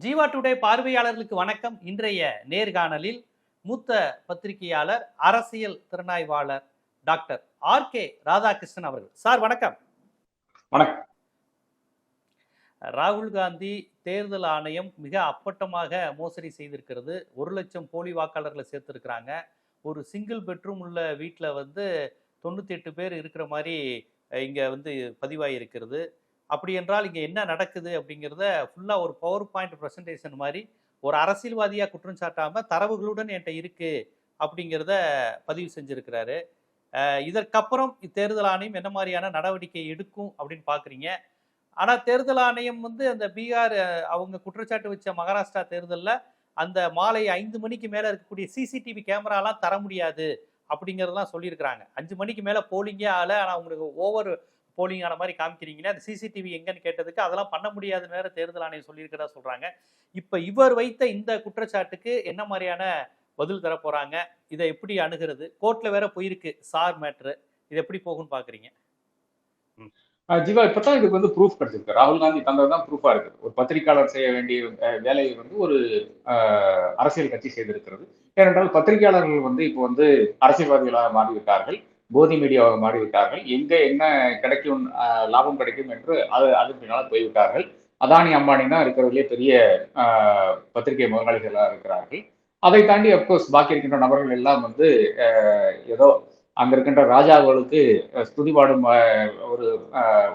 Jeeva today பார்வையாளர்களுக்கு வணக்கம். இன்றைய நேர்காணலில் மூத்த பத்திரிகையாளர் அரசியல் திறனாய்வாளர் டாக்டர் ஆர் கே ராதாகிருஷ்ணன் அவர்கள். சார் வணக்கம். வணக்கம். ராகுல் காந்தி தேர்தல் ஆணையம் மிக அப்பட்டமாக மோசடி செய்திருக்கிறது. ஒரு லட்சம் போலி வாக்காளர்களை சேர்த்திருக்கிறாங்க. ஒரு சிங்கிள் பெட்ரூம் உள்ள வீட்டில் வந்து தொண்ணூத்தி எட்டு பேர் இருக்கிற மாதிரி இங்க வந்து பதிவாகியிருக்கிறது அப்படி என்றால் இங்கே என்ன நடக்குது அப்படிங்கிறத ஃபுல்லாக ஒரு பவர் பாயிண்ட் ப்ரெசன்டேஷன் மாதிரி ஒரு அரசியல்வாதியாக குற்றம் சாட்டாமல் தரவுகளுடன் என்கிட்ட இருக்குது அப்படிங்கிறத பதிவு செஞ்சுருக்கிறாரு. இதற்கப்புறம் இத்தேர்தல் ஆணையம் என்ன மாதிரியான நடவடிக்கை எடுக்கும் அப்படின்னு பார்க்குறீங்க ஆனால் தேர்தல் ஆணையம் வந்து அந்த பீகார் அவங்க குற்றச்சாட்டு வச்ச மகாராஷ்டிரா தேர்தலில் அந்த மாலை ஐந்து மணிக்கு மேலே இருக்கக்கூடிய சிசிடிவி கேமராலாம் தர முடியாது அப்படிங்கிறதெல்லாம் சொல்லியிருக்கிறாங்க. அஞ்சு மணிக்கு மேலே போலிங்கே ஆகலை. ஆனால் அவங்களுக்கு ஓவர் போலிங் ஆன மாதிரி காமிக்கிறீங்களே அந்த சிசிடிவி எங்கன்னு கேட்டதுக்கு அதெல்லாம் பண்ண முடியாத நேர தேர்தல் ஆணையம் சொல்லியிருக்கிறதா சொல்கிறாங்க இப்போ இவர் வைத்த இந்த குற்றச்சாட்டுக்கு என்ன மாதிரியான பதில் தர போகிறாங்க இதை எப்படி அணுகிறது? கோர்ட்டில் வேற போயிருக்கு சார் மேட்ரு இது எப்படி போகும்னு பார்க்குறீங்க ஜீவா இப்பதான் இதுக்கு வந்து ப்ரூஃப் கிடைச்சிருக்கு. ராகுல் காந்தி தந்ததுதான் ப்ரூஃபா இருக்குது. ஒரு பத்திரிகையாளர் செய்ய வேண்டிய வேலையை வந்து ஒரு அரசியல் கட்சி செய்திருக்கிறது. ஏனென்றால் பத்திரிகையாளர்கள் வந்து இப்போ வந்து அரசியல்வாதிகளாக மாறிவிட்டார்கள். போதி மீடியாவாக மாறிவிட்டார்கள். எங்கே என்ன கிடைக்கும் லாபம் கிடைக்கும் என்று அது அதன் பின்னால் போய்விட்டார்கள். அதானி அம்பானி தான் இருக்கிறதுலே பெரிய பத்திரிகை முதலாளிகளாக இருக்கிறார்கள். அதை தாண்டி அப்கோர்ஸ் பாக்கி இருக்கின்ற நபர்கள் எல்லாம் வந்து ஏதோ அங்க இருக்கின்ற ராஜாக்களுக்கு ஸ்துதிபாடும் ஒரு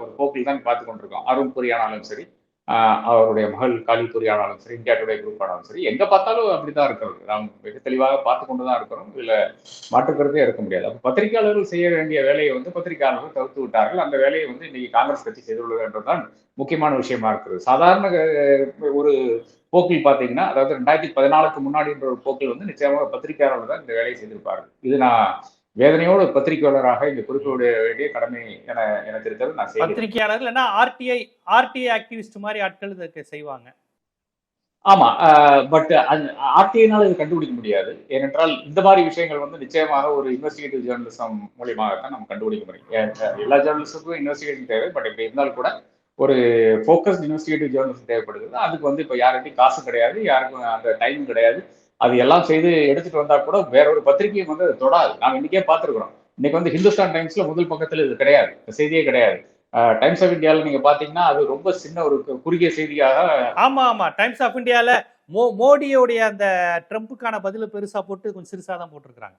ஒரு போக்கில் தான் பார்த்து கொண்டிருக்கோம். அருண் புரியானாலும் சரி அவருடைய மகள் காளிபுரி ஆனாலும் சரி இந்தியா டுடே குரூப் ஆனாலும் சரி எங்க பார்த்தாலும் அப்படிதான் இருக்கிறது. நாம் மிக தெளிவாக பார்த்து கொண்டு தான் இருக்கிறோம். இதுல மாற்றுக்கிறதே இருக்க முடியாது. அப்ப பத்திரிகையாளர்கள் செய்ய வேண்டிய வேலையை வந்து பத்திரிகையாளர்கள் தவிர்த்து விட்டார்கள். அந்த வேலையை வந்து இன்னைக்கு காங்கிரஸ் கட்சி செய்துள்ளது என்றுதான் முக்கியமான விஷயமா இருக்கிறது. சாதாரண ஒரு போக்கில் பார்த்தீங்கன்னா அதாவது ரெண்டாயிரத்தி பதினாலுக்கு முன்னாடி என்ற ஒரு போக்கில் வந்து நிச்சயமாக பத்திரிகையாளர்கள் தான் இந்த வேலையை செய்திருப்பார்கள். இது நான் வேதனையோடு பத்திரிகையாளராக இங்க குறிப்பிட வேண்டிய கடமை என எனக்கு இருக்கிறது நான் பத்திரிகையாளர் இல்லைன்னா ஆர்டிஐ ஆர்டிஐ ஆக்டிவிஸ்ட் மாதிரி ஆட்கள் இதுக்கு செய்வாங்க. ஆமா பட் ஆர்டிஐனால இது கண்டுபிடிக்க முடியாது. ஏனென்றால் இந்த மாதிரி விஷயங்கள் வந்து நிச்சயமாக ஒரு இன்வெஸ்டிகேட்டிவ் ஜேர்னலிசம் மூலியமாக தான் நம்ம கண்டுபிடிக்க முடியும். எல்லா ஜேர்னலிஸ்டுக்கும் இன்வெஸ்டிகேஷன் தேவை பட் இப்படி இருந்தாலும் கூட ஒரு ஃபோக்கஸ்ட் இன்வெஸ்டிகேட்டிவ் ஜேர்னலிசம் தேவைப்படுகிறது. அதுக்கு வந்து இப்போ யார்கிட்டையும் காசு கிடையாது யாருக்கும் அந்த டைம் கிடையாது. அது எல்லாம் செய்து எடுத்துட்டு வந்தா கூட வேற ஒரு பத்திரிகையும் வந்து அது தொடாது. நாங்க இன்னைக்கே பார்த்துருக்கிறோம். இன்னைக்கு வந்து ஹிந்துஸ்தான் டைம்ஸ்ல முதல் பக்கத்துல இது கிடையாது. இந்த செய்தியே கிடையாது. டைம்ஸ் ஆஃப் இந்தியாவில் நீங்க பாத்தீங்கன்னா அது ரொம்ப சின்ன ஒரு கு- குறுகிய செய்தியாக ஆமா ஆமா. டைம்ஸ் ஆஃப் இந்தியால மோ மோடியோடைய அந்த ட்ரம்ப்புக்கான பதில பெருசா போட்டு கொஞ்சம் சிறுசா தான் போட்டிருக்காங்க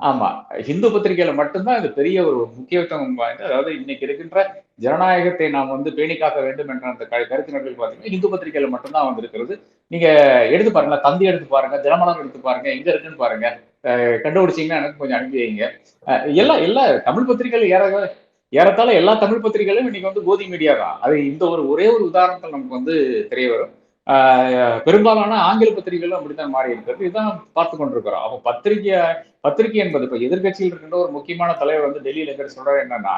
ஆமா. ஹிந்து பத்திரிகையில மட்டும்தான் இது பெரிய ஒரு முக்கியத்துவம் வாய்ந்த அதாவது இன்னைக்கு இருக்கின்ற ஜனநாயகத்தை நாம் வந்து பேணி காக்க வேண்டும் என்ற அந்த க- கருத்தினர்கள் பாத்தீங்கன்னா இந்து பத்திரிகையில மட்டும்தான் வந்திருக்கிறது. நீங்க எடுத்து பாருங்க தந்தி எடுத்து பாருங்க தினமலர் எடுத்து பாருங்க எங்க இருக்குன்னு பாருங்க. கண்டுபிடிச்சீங்கன்னா எனக்கு கொஞ்சம் அனுப்பி வைங்க எல்லா எல்லா தமிழ் பத்திரிகைகள் ஏற ஏறத்தாழ எல்லா தமிழ் பத்திரிகைகளும் இன்னைக்கு வந்து கோதி மீடியா தான். அது இந்த ஒரு ஒரே ஒரு உதாரணத்தில் நமக்கு வந்து தெரிய வரும். பெரும்பாலான ஆங்கில பத்திரிகைகளும் அப்படித்தான் மாறி இருக்கிறது இதுதான் பார்த்து கொண்டிருக்கிறோம். அப்போ பத்திரிகை பத்திரிகை என்பது இப்போ எதிர்க்கட்சியில் இருக்கின்ற ஒரு முக்கியமான தலைவர் வந்து டெல்லியில் இருக்கிற சொல்றாரு என்னன்னா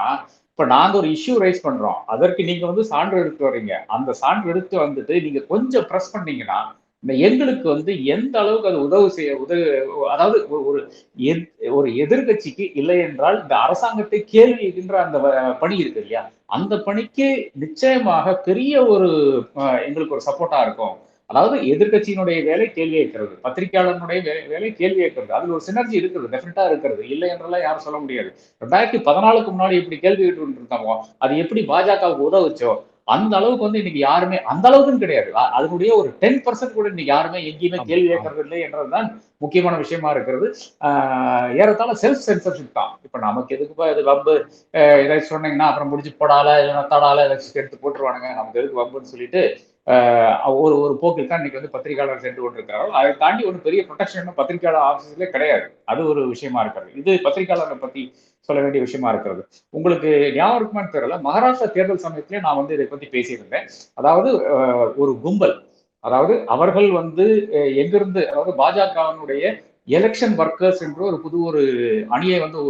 இப்போ நாங்கள் ஒரு இஷ்யூ ரைஸ் பண்றோம். அதற்கு நீங்க வந்து சான்று எடுத்து வர்றீங்க அந்த சான்று எடுத்து வந்துட்டு நீங்க கொஞ்சம் ப்ரெஸ் பண்ணீங்கன்னா எங்களுக்கு வந்து எந்த அளவுக்கு அது உதவு செய்ய உதவு அதாவது ஒரு ஒரு எத்- ஒரு எதிர்க்கட்சிக்கு இல்லை என்றால் இந்த அரசாங்கத்தை கேள்வி கேட்கின்ற அந்த வ- பணி இருக்கு இல்லையா? அந்த பணிக்கு நிச்சயமாக பெரிய ஒரு எங்களுக்கு ஒரு சப்போர்ட்டா இருக்கும். அதாவது எதிர்க்கட்சியினுடைய வேலை கேள்வி கேட்கிறது பத்திரிகையாளர்களுடைய வேலை கேள்வி கேட்கிறது அதுல ஒரு சினர்ஜி இருக்கிறது டெஃபினட்டா இருக்கிறது இல்லை என்றெல்லாம் யாரும் சொல்ல முடியாது. ரெண்டாயிரத்தி பதினாலுக்கு முன்னாடி இப்படி கேள்வி கேட்டு இருந்தாங்க அது எப்படி பாஜகவுக்கு உதவுச்சோ அந்த அளவுக்கு வந்து இன்னைக்கு யாருமே அந்த அளவுக்குன்னு கிடையாது. அதனுடைய ஒரு டென் பர்சன்ட் கூட இன்னைக்கு யாருமே எங்கேயுமே கேள்வி. கேட்கறது இல்லை என்றதுதான் முக்கியமான விஷயமா இருக்கிறது. ஆஹ் ஏறத்தாழ செல்ஃப் சென்சர்ஷிப் தான். இப்ப நமக்கு எதுக்குப்பா இது வம்பு? ஏதாச்சும் சொன்னீங்கன்னா அப்புறம் முடிச்சு போடால இல்லைன்னா தடால ஏதாச்சும் எடுத்து போட்டுருவானுங்க. நமக்கு எதுக்கு வம்புன்னு சொல்லிட்டு ஒரு ஒரு போக்கில் தான் இன்னைக்கு வந்து பத்திரிகையாளர் சென்று கொண்டிருக்கிறார்கள். அதை தாண்டி ஒரு பெரிய ப்ரொடெக்ஷன் பத்திரிகையாளர் ஆஃபீஸ்ல கிடையாது. அது ஒரு விஷயமா இருக்கிறது. இது பத்திரிகையாளரை பத்தி சொல்ல வேண்டிய விஷயமா இருக்கிறது. உங்களுக்கு ஞாபகம் இருக்குமான்னு தெரியல. மகாராஷ்டிரா தேர்தல் சமயத்திலே நான் வந்து இதை பத்தி பேசியிருந்தேன். அதாவது ஒரு கும்பல். அதாவது அவர்கள் வந்து எங்கிருந்து அதாவது பாஜகவினுடைய எலெக்ஷன் ஒர்க்கர்ஸ் என்று ஒரு புது ஒரு அணியை வந்து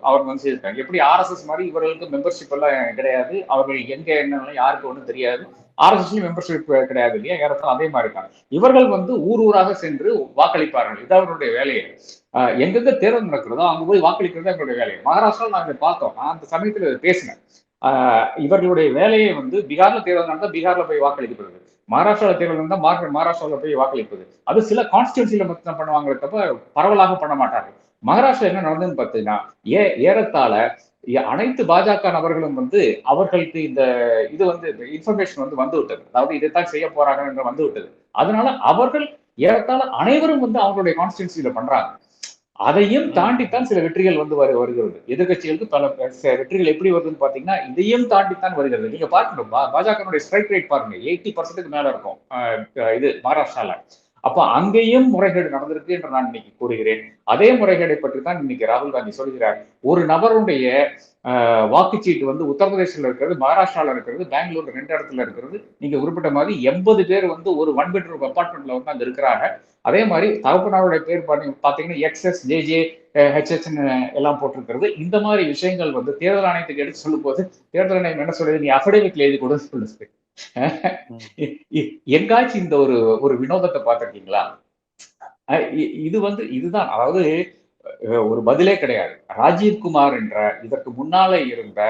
அவர் வந்து செய்திருக்காங்க. எப்படி ஆர்எஸ்எஸ் மாதிரி இவர்களுக்கு மெம்பர்ஷிப் எல்லாம் கிடையாது. அவர்கள் எங்க என்ன யாருக்கு ஒன்றும் தெரியாது. ஆர்எஸ்எஸ்லயும் மெம்பர்ஷிப் கிடையாது இல்லையா ஏறத்தால் அதே மாதிரி இருக்காங்க இவர்கள் வந்து ஊர் ஊராக சென்று வாக்களிப்பார்கள். இது அவருடைய வேலையை. ஆஹ் எங்கெங்க தேர்தல் நடக்கிறதோ அங்க போய் வாக்களிக்கிறது எங்களுடைய வேலையை மகாராஷ்டிராவில் நாங்க பார்த்தோம். நான் அந்த சமயத்துல பேசினேன். ஆஹ் இவர்களுடைய வேலையை வந்து பீகார்ல தேர்தல் நடந்தா பீகார்ல போய் வாக்களிக்கிறது. மகாராஷ்டிராவில் தேர்தல் இருந்தால் மார்க் மகாராஷ்டிராவில் போய் வாக்களிப்பது. அது சில கான்ஸ்டியூன்சில மட்டும் பண்ணுவாங்களே தவிர பரவலாக பண்ண மாட்டார்கள். மகாராஷ்டிரா என்ன நடந்ததுன்னு பார்த்தீங்கன்னா ஏ ஏறத்தாழ அனைத்து பாஜக நபர்களும் வந்து அவர்களுக்கு இந்த இது வந்து இன்ஃபர்மேஷன் வந்து வந்து விட்டது. அதாவது இதைத்தான் செய்ய போறாங்க என்று வந்து விட்டது. அதனால அவர்கள் ஏறத்தாழ அனைவரும் வந்து அவங்களுடைய கான்ஸ்டியூன்சியில பண்றாங்க. அதையும் தாண்டித்தான் சில வெற்றிகள் வந்து வரு வருகிறது. எதிர்கட்சிகளுக்கு பல வெற்றிகள் எப்படி வருதுன்னு பாத்தீங்கன்னா இதையும் தாண்டித்தான் வருகிறது. நீங்க பார்க்கணும் பாஜகனுடைய ஸ்ட்ரைக் ரேட் பாருங்க எயிட்டி பர்சன்ட்டுக்கு மேல இருக்கும் இது மகாராஷ்டிரால. அப்ப அங்கேயும் முறைகேடு நடந்திருக்கு என்று நான் இன்னைக்கு கூறுகிறேன். அதே முறைகேடை பற்றி தான் இன்னைக்கு ராகுல் காந்தி சொல்கிறார். ஒரு நபருடைய வாக்குச்சீட்டு வந்து உத்தரப்பிரதேசத்தில் இருக்கிறது மகாராஷ்டிராவில் இருக்கிறது பெங்களூர் ரெண்டு இடத்துல இருக்கிறது. நீங்க குறிப்பிட்ட மாதிரி எண்பது பேர் வந்து ஒரு ஒன் பெட்ரூம் அப்பார்ட்மெண்ட்ல வந்து அங்க இருக்கிறாங்க. அதே மாதிரி தகப்பனாருடைய பேர் பாத்தீங்க- பாத்தீங்கன்னா எக்ஸ்எஸ் ஜேஜே ஹெச்எஸ்ன்னு எல்லாம் போட்டிருக்கிறது. இந்த மாதிரி விஷயங்கள் வந்து தேர்தல் ஆணையத்துக்கு எடுத்து சொல்லும் போது தேர்தல் ஆணையம் என்ன சொல்லுது? நீ அஃபிடேவிட்ல எழுதி கொடுன்னு சொல்லுது எங்காச்சும் இந்த ஒரு ஒரு வினோதத்தை பார்த்திருக்கீங்களா? இது வந்து இதுதான். அதாவது ஒரு பதிலே கிடையாது. ராஜீவ்குமார் என்ற இதற்கு முன்னாலே இருந்த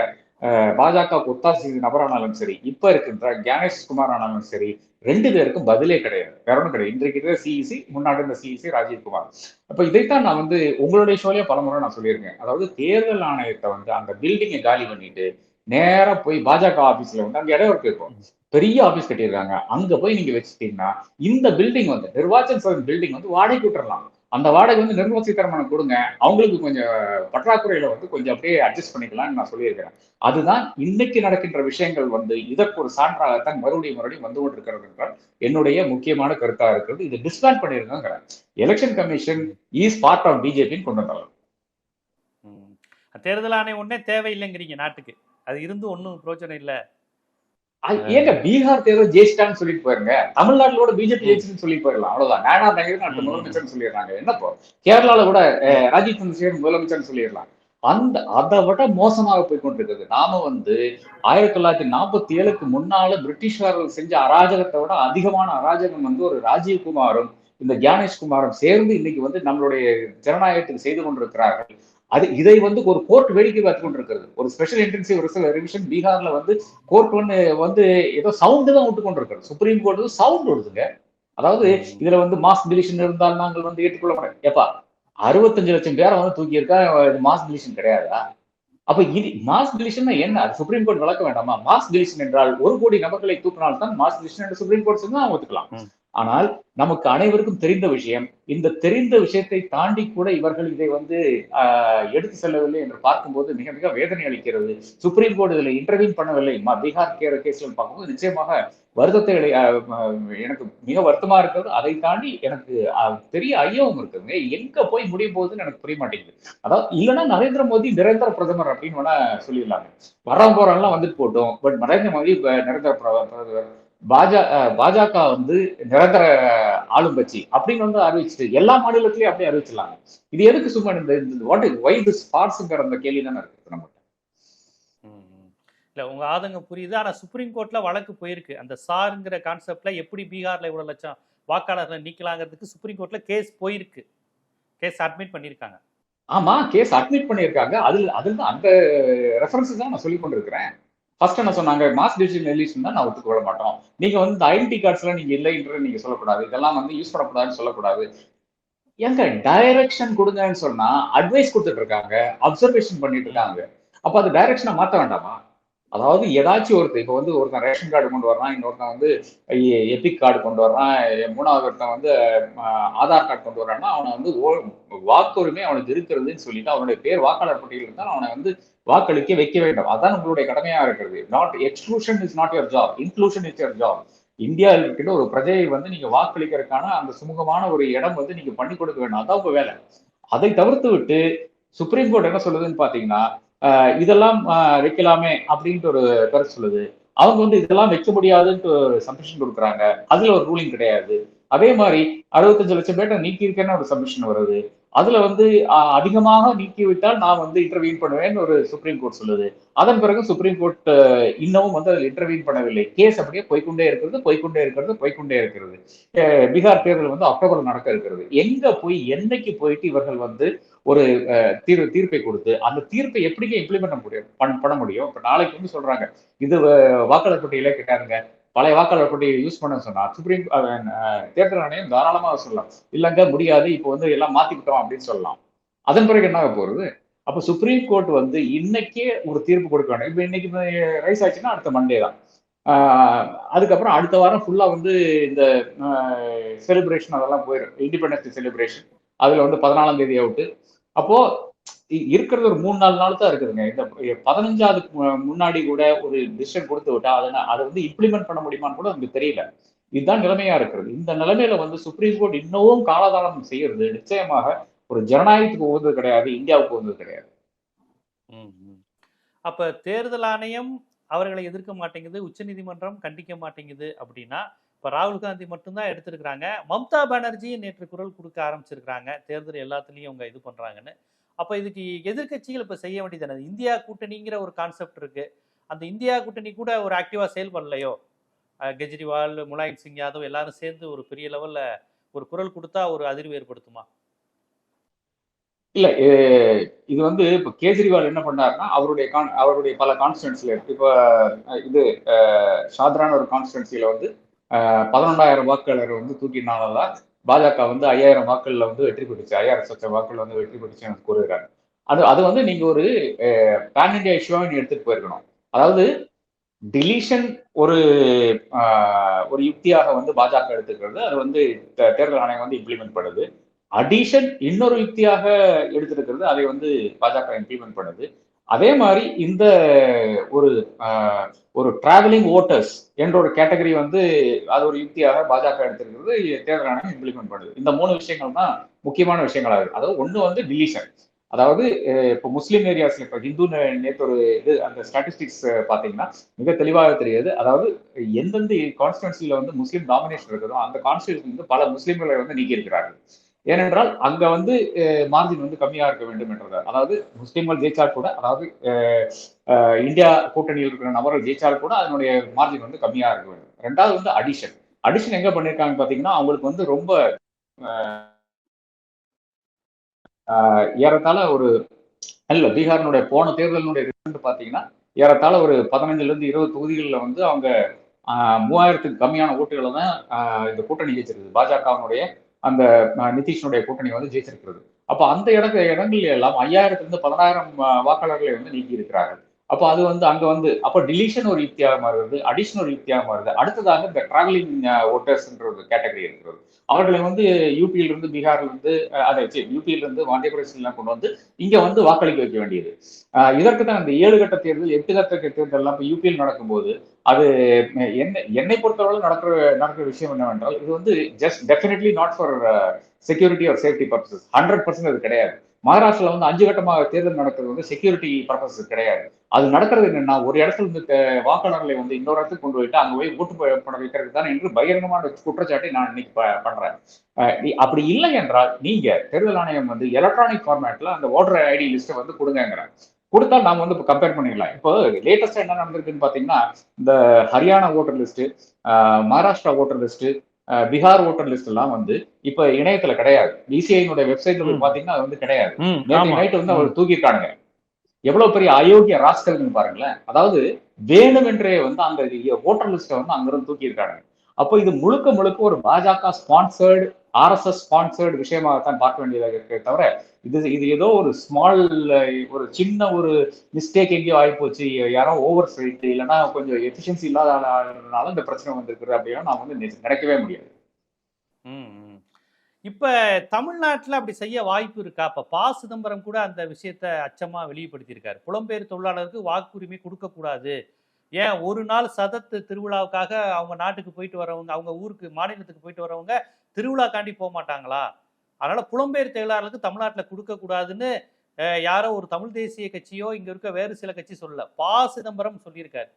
அஹ், பாஜக ஒத்தாசி நபரானாலும் சரி இப்ப இருக்கின்ற ஞானேஷ் குமார் ஆனாலும் சரி ரெண்டு பேருக்கும் பதிலே கிடையாது. வேற ஒன்றும் கிடையாது. இன்றைக்கு இருக்கிற சிஇசி முன்னாடி இருந்த சிஇசி ராஜீவ்குமார் அப்ப இதைத்தான் நான் வந்து உங்களுடைய ஷோலேயே பலமுறை நான் சொல்லியிருக்கேன். அதாவது தேர்தல் ஆணையத்தை வந்து அந்த பில்டிங்கை காலி பண்ணிட்டு நேரா போய் பாஜக ஆபீஸ்ல வந்து அங்க இடம் இருக்கும் பெரிய ஆபீஸ் கட்டியிருக்காங்க. அங்க போய் நீங்க வச்சுட்டீங்கன்னா இந்த பில்டிங் வந்து நிர்வாச்சன் சதன் பில்டிங் வந்து வாடகைக்கு விட்டுறலாம். அந்த வாடகை வந்து நிர்மலா சீதாராமன் கொடுங்க. அவங்களுக்கு கொஞ்சம் பற்றாக்குறையில வந்து கொஞ்சம் அப்படியே அட்ஜஸ்ட் பண்ணிக்கலாம்னு நான் சொல்லியிருக்கிறேன். அதுதான் இன்னைக்கு நடக்கின்ற விஷயங்கள் வந்து இதற்கு ஒரு சான்றாகத்தான் மறுபடியும் மறுபடியும் வந்து கொண்டிருக்கிறது என்றால் என்னுடைய முக்கியமான கருத்தா இருக்கிறது. இது டிஸ்பேண்ட் பண்ணியிருக்காங்க election commission is part of பிஜேபின்னு கொண்டு வந்தாங்க. தேர்தல் ஆணையம் ஒன்னே தேவையில்லைங்கிறீங்க நாட்டுக்கு. அது இருந்து ஒன்றும் பிரயோஜனம் இல்லை. ஏங்க பீகார் தேர்தல் ஜெயிச்சிட்டான்னு சொல்லிட்டு போயிருங்க. தமிழ்நாட்டுல கூட பிஜேபி ஜெயிச்சுன்னு சொல்லி போயிடலாம். அவ்வளவுதான். நானா நகர் அடுத்த ம். முதலமைச்சர்னு சொல்லிடுறாங்க. என்னப்போ கேரளால கூட ராஜீவ் சந்திரசேகர் முதலமைச்சர்னு சொல்லிடலாம் அந்த அதை விட மோசமாக போய் கொண்டிருக்கிறது நாம வந்து ஆயிரத்தி தொள்ளாயிரத்தி நாற்பத்தி ஏழுக்கு முன்னால பிரிட்டிஷ்காரர்கள் செஞ்ச அராஜகத்தை விட அதிகமான அராஜகம் வந்து ஒரு ராஜீவ் குமாரும் இந்த ஞானேஷ் குமாரும் சேர்ந்து இன்னைக்கு வந்து நம்மளுடைய ஜனநாயகத்துக்கு செய்து கொண்டிருக்கிறார்கள். அது இதை வந்து ஒரு கோர்ட் வேடிக்கை பார்த்து கொண்டிருக்கிறது. ஒரு ஸ்பெஷல் இன்டென்சிவ் ரிவிஷன் பீகார்ல வந்து கோர்ட் ஒன்று வந்து ஏதோ சவுண்டு தான் விட்டு கொண்டிருக்கிறது. சுப்ரீம் கோர்ட் சவுண்ட் விடுதுங்க. அதாவது இதுல வந்து மாஸ் டிலிஷன் இருந்தால் நாங்கள் வந்து ஏற்றுக்கொள்ள மாட்டோம். ஏப்பா அறுபத்தஞ்சு லட்சம் பேரை வந்து தூக்கி இருக்கா மாஸ் டிலிஷன் கிடையாதா? அப்ப இது மாஸ் டிலிஷன் என்ன? அது சுப்ரீம் கோர்ட் வளர்க்க வேண்டாமா? மாஸ் டிலிஷன் என்றால் ஒரு கோடி நபர்களை தூக்கினால் தான் மாஸ் டிலிஷன் என்று சுப்ரீம் கோர்ட் சொன்னா ஒத்துக்கலாம். ஆனால் நமக்கு அனைவருக்கும் தெரிந்த விஷயம் இந்த தெரிந்த விஷயத்தை தாண்டி கூட இவர்கள் இதை வந்து ஆஹ், எடுத்து செல்லவில்லை என்று பார்க்கும்போது மிக மிக வேதனை அளிக்கிறது. சுப்ரீம் கோர்ட் இதில் இன்டர்வியூ பண்ணவில்லை. பீகார் கேர கேஸ்ல பார்க்கும்போது நிச்சயமாக வருத்தத்தை எனக்கு மிக வருத்தமா இருக்கிறது. அதை தாண்டி எனக்கு பெரிய ஐயவும் இருக்குதுங்க எங்க போய் முடிய போகுதுன்னு எனக்கு புரிய மாட்டேங்குது. அதாவது இல்லைன்னா நரேந்திர மோடி நிரந்தர பிரதமர் அப்படின்னு வேணா சொல்லிடலாங்க. வரவன் போறவங்கலாம் வந்துட்டு போட்டோம். பட் நரேந்திர மோடி நிரந்தர பிரதமர் பாஜ அஹ், பாஜக வந்து நிரந்தர ஆளும் கட்சி அப்படின்னு வந்து அறிவிச்சுட்டு எல்லா மாநிலத்திலயும் அப்படியே அறிவிச்சிடலாங்க. இது எதுக்கு சும்மா இந்த வாட் இஸ் வை திஸ் ஃபார்ஸுங்கிற அந்த கேள்வி தானே இருக்கு நம்ம ம், ம். இல்ல உங்க ஆதங்கம் புரியுது. ஆனா சுப்ரீம் கோர்ட்ல வழக்கு போயிருக்கு. அந்த சாருங்கிற கான்செப்ட்ல எப்படி பீகார்ல இவ்வளவு லட்சம் வாக்காளர்களை நீக்கலாங்கிறதுக்கு சுப்ரீம் கோர்ட்ல கேஸ் போயிருக்கு. கேஸ் அட்மிட் பண்ணியிருக்காங்க. ஆமா கேஸ் அட்மிட் பண்ணியிருக்காங்க. அதுல அதுல அந்த ரெஃபரன்ஸ் தான் நான் சொல்லி கொண்டிருக்கிறேன். ஃபர்ஸ்ட் என்ன சொன்னாங்க? மாஸ் டிவிஷன் ரிலீஸ் தான் நான் ஒத்துக்க விட மாட்டோம். நீங்க வந்து இந்த ஐடென்டி கார்ட்ஸ்ல நீங்க இல்லைன்ற நீங்க சொல்லக்கூடாது. இதெல்லாம் வந்து யூஸ் பண்ணக்கூடாதுன்னு சொல்லக்கூடாது. எங்க டைரக்ஷன் கொடுங்கன்னு சொன்னா அட்வைஸ் கொடுத்துட்டு இருக்காங்க. அப்சர்வேஷன் பண்ணிட்டு இருக்காங்க. அப்ப அது டைரக்ஷனை மாத்த வேண்டாமா? அதாவது ஏதாச்சும் ஒருத்தர் இப்போ வந்து ஒருத்தன் ரேஷன் கார்டு கொண்டு வர்றான் இன்னொருத்தன் வந்து எபிக் கார்டு கொண்டு வர்றான் மூணாவது ஒருத்தன் வந்து ஆதார் கார்டு கொண்டு வர்றான்னா அவனை வந்து ஓ- வாக்குரிமை அவனுக்கு இருக்கிறதுன்னு சொல்லிட்டு அவனுடைய பேர் வாக்காளர் பட்டியல் இருந்தால் அவனை வந்து வாக்களிக்க வைக்க வேண்டும். அதான் உங்களுடைய கடமையா இருக்கிறது. Not exclusion is not your job inclusion is your job இந்தியாவில் இருக்கின்ற ஒரு பிரஜையை வந்து நீங்க வாக்களிக்கிறதுக்கான அந்த சுமூகமான ஒரு இடம் வந்து நீங்க பண்ணி கொடுக்க வேண்டும். அதான் உங்க வேலை. அதை தவிர்த்து விட்டு சுப்ரீம் கோர்ட் என்ன சொல்லுதுன்னு பாத்தீங்கன்னா ஆஹ் இதெல்லாம் வைக்கலாமே அப்படின்ட்டு ஒரு கருத்து சொல்லுது. அவங்க வந்து இதெல்லாம் வைக்க முடியாதுன்ட்டு ஒரு சப்மிஷன் கொடுக்குறாங்க. அதுல ஒரு ரூலிங் கிடையாது. அதே மாதிரி அறுபத்தஞ்சு லட்சம் பேர்ட்ட நீக்கி இருக்கேன்னு ஒரு சப்மிஷன் வருது. அதுல வந்து அதிகமாக நீக்கிவிட்டால் நான் வந்து இன்டர்வியூ பண்ணுவேன்னு ஒரு சுப்ரீம் கோர்ட் சொல்லுது. அதன் பிறகு சுப்ரீம் கோர்ட் இன்னமும் வந்து அதில் இன்டர்வியூ பண்ணவில்லை. கேஸ் அப்படியே போய்க்கொண்டே இருக்கிறது போய்க்கொண்டே இருக்கிறது போய்க்கொண்டே இருக்கிறது. பீகார் தேர்தல் வந்து அக்டோபர் நடக்க இருக்கிறது. எங்க போய் என்னைக்கு போயிட்டு இவர்கள் வந்து ஒரு தீர்வு தீர்ப்பை கொடுத்து அந்த தீர்ப்பை எப்படிங்க இம்ப்ளிமெண்ட் பண்ண முடியும்? பண்- பண்ண முடியும்? இப்ப நாளைக்கு வந்து சொல்றாங்க இது வாக்காளர் பட்டியலே கேட்டாருங்க. பழைய வாக்காளர் பட்டியலை யூஸ் பண்ண சொன்னா சுப்ரீம் தேர்தல் ஆணையம் தாராளமாக சொல்லலாம். இல்லைங்க முடியாது. இப்போ வந்து எல்லாம் மாத்திக்கிட்டோம் அப்படின்னு சொல்லலாம். அதன் பிறகு என்ன ஆக அப்போ சுப்ரீம் கோர்ட் வந்து இன்னைக்கே ஒரு தீர்ப்பு கொடுக்க வேண்டும். இன்னைக்கு ரைஸ் ஆச்சுன்னா அடுத்த மண்டே தான். அதுக்கப்புறம் அடுத்த வாரம் ஃபுல்லாக வந்து இந்த செலிப்ரேஷன் அதெல்லாம் போயிடும் இண்டிபெண்டன்ஸ் செலிப்ரேஷன் அதில் வந்து பதினாலாம் தேதி அவுட்டு அப்போது இருக்கிறது ஒரு மூணு நாலு நாள் தான் இருக்குதுங்க. இந்த பதினஞ்சாவது முன்னாடி கூட ஒரு டிசிஷன் கொடுத்து விட்டா அதை அதை வந்து இம்ப்ளிமெண்ட் பண்ண முடியுமான்னு கூட நமக்கு தெரியல. இதுதான் நிலைமையா இருக்கிறது. இந்த நிலைமையில வந்து சுப்ரீம் கோர்ட் இன்னமும் காலதாளம் செய்யறது நிச்சயமாக ஒரு ஜனநாயகத்துக்கு உகந்தது கிடையாது இந்தியாவுக்கு உகந்தது கிடையாது. அப்ப தேர்தல் ஆணையம் அவர்களை எதிர்க்க மாட்டேங்குது உச்சநீதிமன்றம் கண்டிக்க மாட்டேங்குது அப்படின்னா இப்ப ராகுல் காந்தி மட்டும்தான் எடுத்திருக்கிறாங்க. மம்தா பானர்ஜி நேற்று குரல் கொடுக்க ஆரம்பிச்சிருக்கிறாங்க. தேர்தல் எல்லாத்துலயும் அவங்க இது பண்றாங்கன்னு. அப்போ இதுக்கு எதிர்க்கட்சிகள் இப்போ செய்ய வேண்டியது இந்தியா கூட்டணிங்கிற ஒரு கான்செப்ட் இருக்கு. அந்த இந்தியா கூட்டணி கூட ஒரு ஆக்டிவா செயல்படலையோ? கெஜ்ரிவால் முலாயம் சிங் யாதவ் எல்லாரும் சேர்ந்து ஒரு பெரிய லெவலில் ஒரு குரல் கொடுத்தா ஒரு அதிர்வு ஏற்படுத்துமா? இல்ல இது வந்து இப்ப கேஜ்ரிவால் என்ன பண்ணாருன்னா அவருடைய கான் அவருடைய பல கான்ஸ்டன்சில இருக்கு. இப்ப இது ஷாத்ரான ஷாத்ரான் ஒரு கான்ஸ்டன்சில வந்து பதினொன்றாயிரம் வாக்காளர் வந்து தூக்கினால பாஜக வந்து ஐயாயிரம் வாக்குகள்ல வந்து வெற்றி பெற்றுச்சு. ஐயாயிரம் சச்ச வாக்குகள் வந்து வெற்றி பெற்றுச்சு கூறுகிறாங்க. அது அது வந்து நீங்க ஒரு பேன் இண்டியா இஷ்யூவா நீ எடுத்துட்டு போயிருக்கணும். அதாவது டிலீஷன் ஒரு ஆஹ், ஒரு யுக்தியாக வந்து பாஜக எடுத்துக்கிறது. அது வந்து தே- தேர்தல் ஆணையம் வந்து இம்ப்ளிமெண்ட் பண்ணுது. அடிஷன் இன்னொரு யுக்தியாக எடுத்திருக்கிறது. அதை வந்து பாஜக இம்ப்ளிமெண்ட் பண்ணுது. அதே மாதிரி இந்த ஒரு ஆஹ், ஒரு டிராவலிங் ஓட்டர்ஸ் என்ற ஒரு கேட்டகரி வந்து அது ஒரு யுக்தியாக பாஜக எடுத்திருக்கிறது. தேர்தல் ஆணையம் இம்ப்ளிமெண்ட் பண்ணுது. இந்த மூணு விஷயங்கள் தான் முக்கியமான விஷயங்களா இருக்கு அதாவது ஒன்று வந்து டிலீஷன் அதாவது இப்போ முஸ்லீம் ஏரியாஸ்ல இப்போ ஹிந்து நேற்று ஒரு இது அந்த ஸ்டாட்டிஸ்டிக்ஸ் பாத்தீங்கன்னா மிக தெளிவாக தெரியாது. அதாவது எந்தெந்த கான்ஸ்டுவன்சில வந்து முஸ்லீம் டாமினேஷன் இருக்குதோ அந்த கான்ஸ்டுவன்சி வந்து பல முஸ்லீம்களை வந்து நீக்கி இருக்கிறார்கள் ஏனென்றால் அங்க வந்து மார்ஜின் வந்து கம்மியா இருக்க வேண்டும் என்றது அதாவது முஸ்லீம்கள் ஜெயிச்சால் கூட அதாவது இந்தியா கூட்டணியில் இருக்கிற நபர்கள் ஜெயிச்சால் கூட அதனுடைய மார்ஜின் வந்து கம்மியா இருக்க வேண்டும். ரெண்டாவது வந்து அடிஷன் அடிஷன் எங்க பண்ணிருக்காங்க பாத்தீங்கன்னா அவங்களுக்கு வந்து ரொம்ப அஹ், ஏறத்தாழ ஒரு இல்ல பீகாரினுடைய போன தேர்தலினுடைய ரிசல்ட் பாத்தீங்கன்னா ஏறத்தாழ ஒரு பதினஞ்சுல இருந்து இருபது தொகுதிகளில் வந்து அவங்க மூவாயிரத்துக்கு கம்மியான ஓட்டுகளை தான் ஆஹ், இந்த கூட்டணி ஜெயிச்சிருக்குது. பாஜகவினுடைய அந்த நிதிஷனுடைய கூட்டணி வந்து ஜெயிச்சிருக்கிறது அப்போ அந்த இடத்து இடங்கள்ல எல்லாம் ஐயாயிரத்துல இருந்து பதினாயிரம் வாக்காளர்களை வந்து நீக்கி இருக்கிறார்கள் அப்போ அது வந்து அங்க வந்து அப்போ டிலீஷன் ஒரு யுக்தியாக மாறுது அடிஷன் ஒரு யுக்தியாக மாறுது அடுத்ததாக இந்த டிராவலிங் ஓட்டர்ஸ்ன்ற uh, ஒரு கேட்டகரி இருக்கிறது. அவர்களை வந்து யூபியிலிருந்து இருந்து uh, அதை யூபியில இருந்து மத்திய பிரதேசம்லாம் கொண்டு வந்து இங்கே வந்து வாக்களிக்க வைக்க வேண்டியது. ஆஹ் இதற்கு தான் இந்த ஏழு கட்ட தேர்தல் எட்டு கட்ட தேர்தல் எல்லாம் இப்போ யூபியில் நடக்கும்போது அது என்ன என்னை பொறுத்தவரை நடக்கிற நடக்கிற விஷயம் என்னவென்றால் இது வந்து just definitely not for security or safety purposes hundred percent அது கிடையாது. மகாராஷ்டிரால வந்து அஞ்சு கட்டமாக தேர்தல் நடக்கிறது வந்து செக்யூரிட்டி பர்பஸஸ் கிடையாது. அது நடக்கிறது என்னன்னா ஒரு இடத்துல இருந்து வாக்காளர்களை வந்து இன்னொரு இடத்துக்கு கொண்டு போயிட்டு அங்கே போய் ஓட்டு பண்ண வைக்கிறது தான் என்று பகிரங்கமான குற்றச்சாட்டை நான் இன்னைக்கு பண்றேன். அப்படி இல்லை என்றால் நீங்க தேர்தல் ஆணையம் வந்து எலக்ட்ரானிக் ஃபார்மேட்ல அந்த ஓட்டர் ஐடி லிஸ்ட்டை வந்து கொடுங்கங்கிறேன் கொடுத்தா நாம வந்து இப்போ கம்பேர் பண்ணிடலாம். இப்போ லேட்டஸ்டா என்ன நடந்திருக்குன்னு பாத்தீங்கன்னா இந்த Haryana voter list Maharashtra voter list Bihar voter list எல்லாம் வந்து இப்ப இணையத்துல கிடையாது. பிசிஐனுடைய வெப்சைட்ல போய். பாத்தீங்கன்னா அது வந்து கிடையாது. நேற்று. நைட் வந்து அவர் தூக்கியிருக்கானுங்க. எவ்வளவு பெரிய அயோக்கிய ராஸ்கல்னு பாருங்களேன். அதாவது வேணுமென்றே வந்து அந்த ஓட்டர் லிஸ்ட்டை வந்து அங்கிருந்து தூக்கியிருக்கானுங்க. அப்போ இது முழுக்க முழுக்க ஒரு பாஜக ஸ்பான்சர்டு ஆர்எஸ்எஸ் ஸ்பான்சர்டு விஷயமாகத்தான் பார்க்க வேண்டியதாக இருக்கே தவிர இது இது ஏதோ ஒரு ஸ்மால் ஒரு சின்ன ஒரு மிஸ்டேக் எங்கேயோ ஆகிப்போச்சு யாரோ ஓவர் ஸ்ட்ரைட் இல்லைன்னா கொஞ்சம் எஃபிஷியன்சி இல்லாத ஆளுனால இந்த பிரச்சனை வந்திருக்குது அப்படின்னா நான் வந்து நினைக்கவே முடியாது. ம், தமிழ்நாட்டில் அப்படி செய்ய வாய்ப்பு இருக்கா? அப்போ பா. சிதம்பரம் கூட அந்த விஷயத்த அச்சமாக வெளிப்படுத்தியிருக்காரு. புலம்பெயர் தொழிலாளருக்கு வாக்குரிமை கொடுக்கக்கூடாது. ஏன் ஒரு நாள் சதத்து திருவிழாவுக்காக அவங்க நாட்டுக்கு போயிட்டு வரவங்க அவங்க ஊருக்கு மாநிலத்துக்கு போயிட்டு வரவங்க திருவிழாக்காண்டி போக மாட்டாங்களா அதனால புலம்பெயர் தொழிலாளர்களுக்கு தமிழ்நாட்டில் கொடுக்கக்கூடாதுன்னு யாரோ ஒரு தமிழ் தேசிய கட்சியோ இங்கே இருக்க வேறு சில கட்சி சொல்லல. பா. சிதம்பரம் சொல்லியிருக்காரு.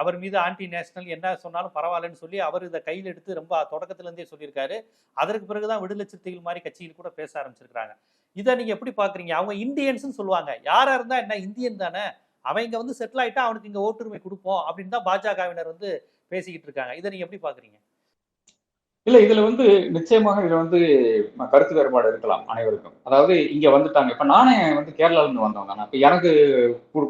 அவர் மீது ஆன்டி நேஷனல் என்ன சொன்னாலும் பரவாயில்லன்னு சொல்லி அவர் இதை கையில் எடுத்து ரொம்ப தொடக்கத்துலேருந்தே சொல்லியிருக்காரு. அதற்கு பிறகுதான் விடுதலை சிறுத்தைகள் மாதிரி கட்சிகள் கூட பேச ஆரம்பிச்சிருக்கிறாங்க. இதை நீங்கள் எப்படி பார்க்குறீங்க அவங்க இந்தியன்ஸ்னு சொல்லுவாங்க. யாராக இருந்தால் என்ன இந்தியன் தானே? அவன் இங்கே வந்து செட்டில் ஆகிட்டா அவனுக்கு இங்கே ஓட்டுரிமை கொடுப்போம் அப்படின்னு தான் பாஜகவினர் வந்து பேசிக்கிட்டு இருக்காங்க. இதை நீங்கள் எப்படி பார்க்குறீங்க இல்ல இதுல வந்து நிச்சயமாக இதுல வந்து கருத்து வேறுபாடு இருக்கலாம் அனைவருக்கும். அதாவது இங்க வந்துட்டாங்க. இப்ப நானே வந்து கேரளால இருந்து வந்தவங்க. நான் இப்ப எனக்கு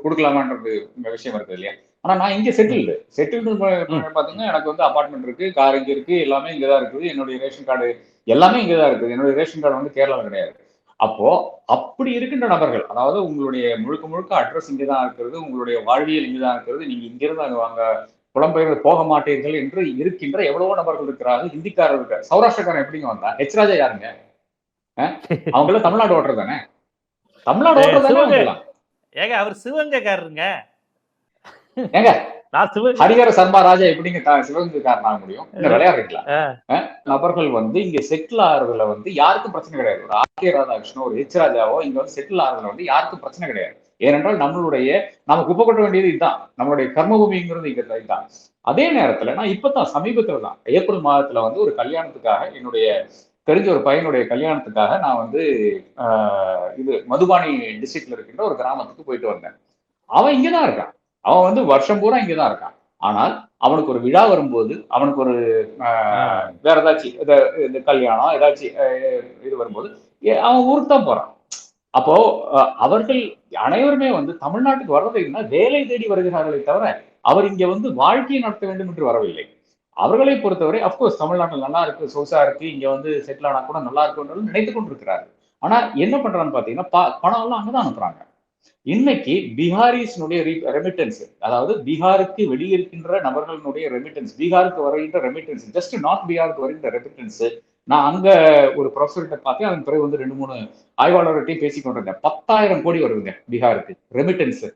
கொடுக்கலாமான்றது இந்த விஷயம் இருக்கு இல்லையா? ஆனா நான் இங்க செட்டில்டு செட்டில்டு பாத்தீங்கன்னா எனக்கு வந்து அபார்ட்மெண்ட் இருக்கு கார் இங்க இருக்கு எல்லாமே இங்கதான் இருக்குது. என்னுடைய ரேஷன் கார்டு எல்லாமே இங்கதான் இருக்குது. என்னுடைய ரேஷன் கார்டு வந்து கேரளாவில் கிடையாது. அப்போ அப்படி இருக்கின்ற நபர்கள் அதாவது உங்களுடைய முழுக்க முழுக்க அட்ரஸ் இங்கதான் இருக்கிறது உங்களுடைய வாழ்வியல் இங்கதான் இருக்கிறது நீங்க இங்கிருந்து அங்க வாங்க புலம்பெயர்ந்து போக மாட்டீர்கள் என்று இருக்கின்ற எவ்வளவோ நபர்கள் இருக்கிறார்கள் ஹிந்திக்காரர் இருக்காரு. சௌராஷ்டிரக்காரன் எப்படிங்க வந்தா? ஹெச் ராஜா யாருங்க? அவங்க எல்லாம் தமிழ்நாடு ஓட்டுறது தானே? தமிழ்நாடு ஓட்டுறது. ஏங்க அவர் சிவகங்கைக்காரருங்க ஏங்க ஹரிஹர சர்மா ராஜா எப்படிங்க சிவகங்கைக்காரன் ஆக முடியும்? விளையாடுறீங்களா? நபர்கள் வந்து இங்க செட்டில் ஆகுறதுல வந்து யாருக்கும் பிரச்சனை கிடையாது. ஒரு ஆர் கே ராதாகிருஷ்ணன் ஒரு ஹெச் ராஜாவோ இங்க வந்து செட்டில் ஆகுறதுல வந்து யாருக்கும் பிரச்சனை கிடையாது. ஏனென்றால் நம்மளுடைய நமக்கு குப்பை கொட்ட வேண்டியது இதுதான். நம்மளுடைய கர்மபூமிங்கிறது இங்க இதுதான். அதே நேரத்துல நான் இப்பதான் சமீபத்துல தான் ஏப்ரல் மாதத்துல வந்து ஒரு கல்யாணத்துக்காக என்னுடைய தெரிஞ்ச ஒரு பையனுடைய கல்யாணத்துக்காக நான் வந்து இது மதுபானி டிஸ்ட்ரிக்ட்ல இருக்கின்ற ஒரு கிராமத்துக்கு போயிட்டு வந்தேன். அவன் இங்கதான் இருக்கான். அவன் வந்து வருஷம் பூரா இங்கதான் இருக்கான். ஆனால் அவனுக்கு ஒரு விழா வரும்போது அவனுக்கு ஒரு வேற ஏதாச்சும் இந்த- இந்த கல்யாணம் ஏதாச்சும் இது வரும்போது ஏ- அவன் ஊருக்கு தான் போறான். அப்போ அவர்கள் அனைவருமே வந்து தமிழ்நாட்டுக்கு வர்றதுன்னா வேலை தேடி வருகிறார்களே தவிர அவர் இங்க வந்து வாழ்க்கையை நடத்த வேண்டும் என்று வரவில்லை. அவர்களை பொறுத்தவரை அப்கோர்ஸ் தமிழ்நாட்டில் நல்லா இருக்கு சோசா இருக்கு இங்க வந்து செட்டில் ஆனா கூட நல்லா இருக்குன்றது நினைத்து கொண்டிருக்கிறார்கள். ஆனா என்ன பண்றான்னு பாத்தீங்கன்னா பணம் எல்லாம் அங்கதான் அனுப்புறாங்க. இன்னைக்கு பீகாரிஸ்னுடைய ரெமிட்டன்ஸ் அதாவது பீகாருக்கு வெளியே இருக்கின்ற நபர்களுடைய ரெமிட்டன்ஸ் பீகாருக்கு வருகின்ற ரெமிட்டன்ஸ் ஜஸ்ட் நார்த் பீகாருக்கு வருகின்ற ரெமிட்டன்ஸ் நான் அங்க ஒரு ப்ரொஃபஸர்கிட்ட பார்த்தேன். அதன் பிறகு வந்து ரெண்டு மூணு ஆய்வாளர்கிட்டையும் பேசிக் கொண்டிருந்தேன். பத்தாயிரம் கோடி வருதுங்க பீகாருக்கு. ரெமிட்டன்ஸ்.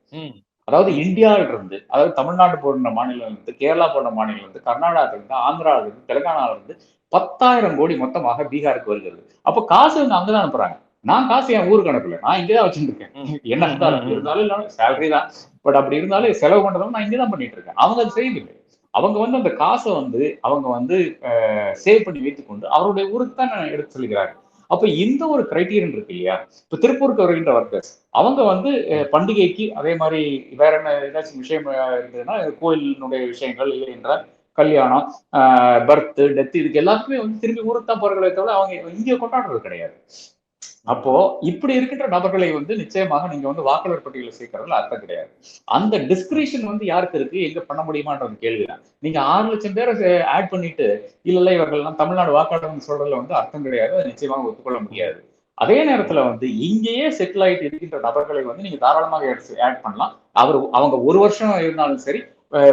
அதாவது இந்தியாவில இருந்து அதாவது தமிழ்நாடு போன்ற மாநிலம் இருந்து கேரளா போன்ற மாநிலம் இருந்து கர்நாடகால இருந்து ஆந்திரால இருந்து தெலுங்கானால இருந்து பத்தாயிரம் கோடி மொத்தமாக பீகாருக்கு வருகிறது. அப்ப காசு இவங்க அங்கதான் அனுப்புறாங்க. நான் காசு என் ஊருக்கு அனுப்பல. நான் இங்கதான் ம். என்ன இருந்தாலும் இருந்தாலும் இல்ல சேலரி தான். பட் அப்படி இருந்தாலும் செலவு பண்றதும் நான் இங்கதான் பண்ணிட்டு இருக்கேன். அவங்க அது செய்யவில்லை. அவங்க வந்து அந்த காசை வந்து அவங்க வந்து சேவ் பண்ணி வைத்துக்கொண்டு அவருடைய ஊருக்கு தான் எடுத்து சொல்கிறாரு. அப்ப இந்த ஒரு கிரைட்டீரியன் இருக்கு இல்லையா? இப்ப திருப்பூருக்கு வருகின்ற ஒர்க்கர்ஸ் அவங்க வந்து பண்டிகைக்கு அதே மாதிரி வேற என்ன ஏதாச்சும் விஷயம் இருந்ததுன்னா கோயிலினுடைய விஷயங்கள் இல்லை என்றால் கல்யாணம் பர்த் டெத் இதுக்கு எல்லாத்துக்குமே வந்து திரும்பி ஊருக்கு தான் போறவங்களே தவிர அவங்க இங்கே கொண்டாடுறது கிடையாது. அப்போ இப்படி இருக்கின்ற நபர்களை வந்து நிச்சயமாக நீங்க வந்து வாக்காளர் பட்டியலில் சேர்க்கறதுல அர்த்தம் கிடையாது. அந்த டிஸ்கிரிஷன் வந்து யாருக்கு இருக்கு? எங்க பண்ண முடியுமான்றது கேள்விதான். நீங்க ஆறு லட்சம் பேரை ஆட் பண்ணிட்டு இல்ல இல்ல இவர்கள்லாம் தமிழ்நாடு வாக்காளர் சொல்றதுல வந்து அர்த்தம் கிடையாது. அதை நிச்சயமாக ஒத்துக்கொள்ள முடியாது. அதே நேரத்துல வந்து இங்கேயே செட்டில் ஆயிட்டு இருக்கின்ற நபர்களை வந்து நீங்க தாராளமாக ஆட் பண்ணலாம். அவர் அவங்க ஒரு வருஷம் இருந்தாலும் சரி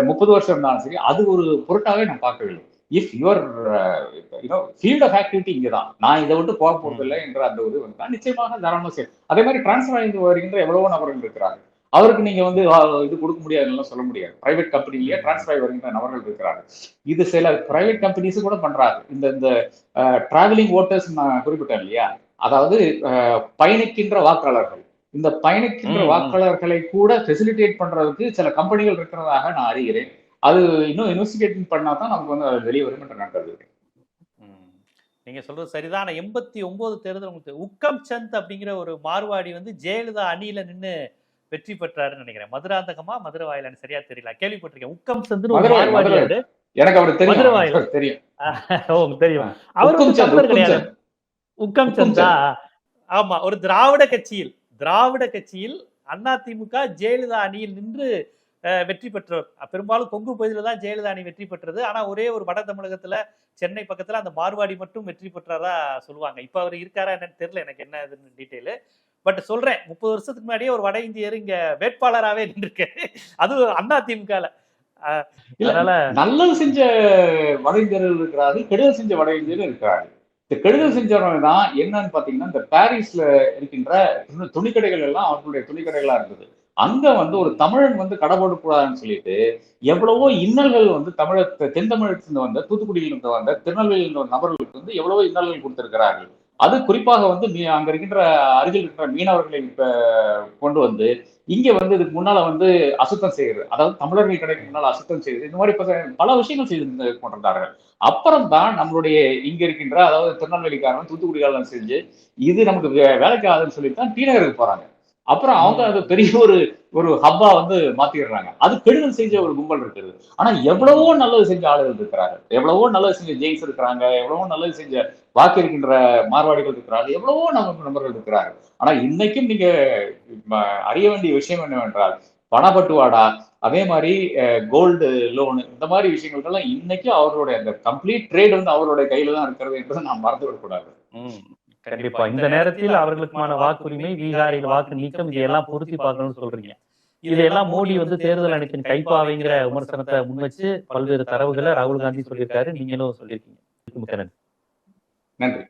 முப்பது வருஷம் இருந்தாலும் சரி அது ஒரு பொருட்டாவே நான் பார்க்கவில்லை. If your field of activity இங்கே தான் நான் இதை விட்டு போக போறதில்லை என்ற அந்த ஒரு தான் நிச்சயமாக தாராளமாக சரி அதே மாதிரி டிரான்ஸ்ஃபர் ஆகி வருகின்ற எவ்வளவோ நபர்கள் இருக்கிறாங்க அவருக்கு நீங்க வந்து இது கொடுக்க முடியாதுன்னு சொல்ல முடியாது. பிரைவேட் கம்பெனிலேயே டிரான்ஸ்ஃபர் ஆகி வருகின்ற நபர்கள் இருக்கிறாங்க இது சில பிரைவேட் கம்பெனிஸ் கூட பண்றாங்க. இந்த இந்த டிராவலிங் ஓட்டர்ஸ் நான் குறிப்பிட்டேன் இல்லையா? அதாவது பயணிக்கின்ற வாக்காளர்கள். இந்த பயணிக்கின்ற. வாக்காளர்களை கூட ஃபெசிலிட்டேட் பண்றதுக்கு சில கம்பெனிகள் இருக்கிறதாக நான் அறிகிறேன். அது இன்னும் இன்வெஸ்டிகேட்டிங் பண்ணா தான் நமக்கு வந்து அது வெளியே வரும் என்று நான் கருதுகிறேன் ம். நீங்க சொல்றது சரிதான். எண்பத்தி ஒன்பது தேர்தல் உங்களுக்கு உக்கம் சந்த் அப்படிங்கிற ஒரு மார்வாடி வந்து ஜெயலலிதா அணியில நின்னு வெற்றி பெற்றாருன்னு நினைக்கிறேன். மதுராந்தகமா மதுரை வாயிலான்னு சரியா தெரியல. கேள்விப்பட்டிருக்கேன். உக்கம் சந்த்னு ஒரு மார்வாடி. எனக்கு அவர் தெரியும். மதுரை வாயில். தெரியும். ஓ தெரியும். அவர் தமிழர் கிடையாது. உக்கம் சந்தா? ஆமா ஒரு திராவிட கட்சியில் திராவிட கட்சியில் அதிமுக ஜெயலலிதா அணியில் நின்று வெற்றி பெற்றவர் பெரும்பாலும் கொங்கு பகுதியில தான் ஜெயலலிதா அணி வெற்றி பெற்றது. ஆனா ஒரே ஒரு வட தமிழகத்துல சென்னை பக்கத்துல அந்த மார்வாடி மட்டும் வெற்றி பெற்றதா சொல்லுவாங்க. இப்ப அவர் இருக்காரா என்னன்னு தெரியல. எனக்கு என்ன இதுன்னு டீட்டெயில் பட் சொல்றேன் முப்பது வருஷத்துக்கு முன்னாடியே ஒரு வட இந்தியர் இங்க வேட்பாளராகவே நின்றுருக்கு. அதுவும் அதிமுகல இல்ல, அதனால நல்லது செஞ்ச வட இந்தியர்கள் இருக்கிறார்கள் கெடுதல் செஞ்ச வட இந்தியர்கள் இருக்கிறார்கள் இந்த கெடுதல் செஞ்சவங்க தான் என்னன்னு பாத்தீங்கன்னா இந்த பாரிஸ்ல இருக்கின்ற துணி- துணிக்கடைகள் எல்லாம் அவர்களுடைய துணிக்கடைகளா இருந்தது. அங்க வந்து ஒரு தமிழன் வந்து கடை போடக்கூடாதுன்னு சொல்லிட்டு எவ்வளவோ இன்னல்கள் வந்து தமிழ தென் தமிழகத்திலிருந்து வந்த தூத்துக்குடியிலிருந்து வந்த திருநெல்வேலியிலிருந்து வந்த நபர்களுக்கு வந்து எவ்வளவோ இன்னல்கள் கொடுத்திருக்கிறார்கள். அது குறிப்பாக வந்து மீ- அங்க இருக்கின்ற அருகில் இருக்கிற மீனவர்களை இப்ப கொண்டு வந்து இங்க வந்து இதுக்கு முன்னால வந்து அசுத்தம் செய்யறது அதாவது தமிழர்கள் கடைக்கு முன்னால அசுத்தம் செய்யறது இந்த மாதிரி பல- பல விஷயங்கள் செய்து கொண்டிருந்தார்கள். அப்புறம் தான் நம்மளுடைய இங்க இருக்கின்ற அதாவது திருநெல்வேலிக்காரன் தூத்துக்குடிக்காரன் செஞ்சு இது நமக்கு வே- வேலைக்கு ஆகுதுன்னு சொல்லிட்டு தான் டி நகருக்கு போறாங்க. அப்புறம் அவங்க அது பெரிய ஒரு ஒரு ஹப்பா வந்து மாத்திடுறாங்க. அது கெடுதல் செஞ்ச ஒரு கும்பல் இருக்குது. ஆனா எவ்வளவோ நல்லது செஞ்ச ஆளுகள் இருக்கிறாங்க எவ்வளவோ நல்லது செஞ்ச ஜெயின்ஸ் இருக்கிறாங்க. எவ்வளவோ நல்லது செஞ்ச வாக்கு இருக்கின்ற மார்வாடிகள் இருக்கிறாங்க எவ்வளவோ நம்ம நபர்கள் இருக்கிறாங்க ஆனா இன்னைக்கும் நீங்க அறிய வேண்டிய விஷயம் என்னவென்றால் பணப்பட்டுவாடா அதே மாதிரி கோல்டு லோன் இந்த மாதிரி விஷயங்கள்லாம் இன்னைக்கு அவர்களுடைய அந்த கம்ப்ளீட் ட்ரேட் வந்து அவருடைய கையில தான் இருக்கிறது என்பதை நாம் மறந்து விடக்கூடாது கண்டிப்பா. இந்த நேரத்தில் அவர்களுக்கான வாக்குரிமை பீகாரில் வாக்கு நீக்கம் இதையெல்லாம் பொருத்தி பார்க்கணும்னு சொல்றீங்க. இதையெல்லாம் மோடி வந்து தேர்தல் ஆணையத்தின் கைப்பாவைங்கிற விமர்சனத்தை முன்வச்சு பல்வேறு தரவுகளை ராகுல் காந்தி சொல்லியிருக்காரு. நீங்களும் சொல்லியிருக்கீங்க. நன்றி.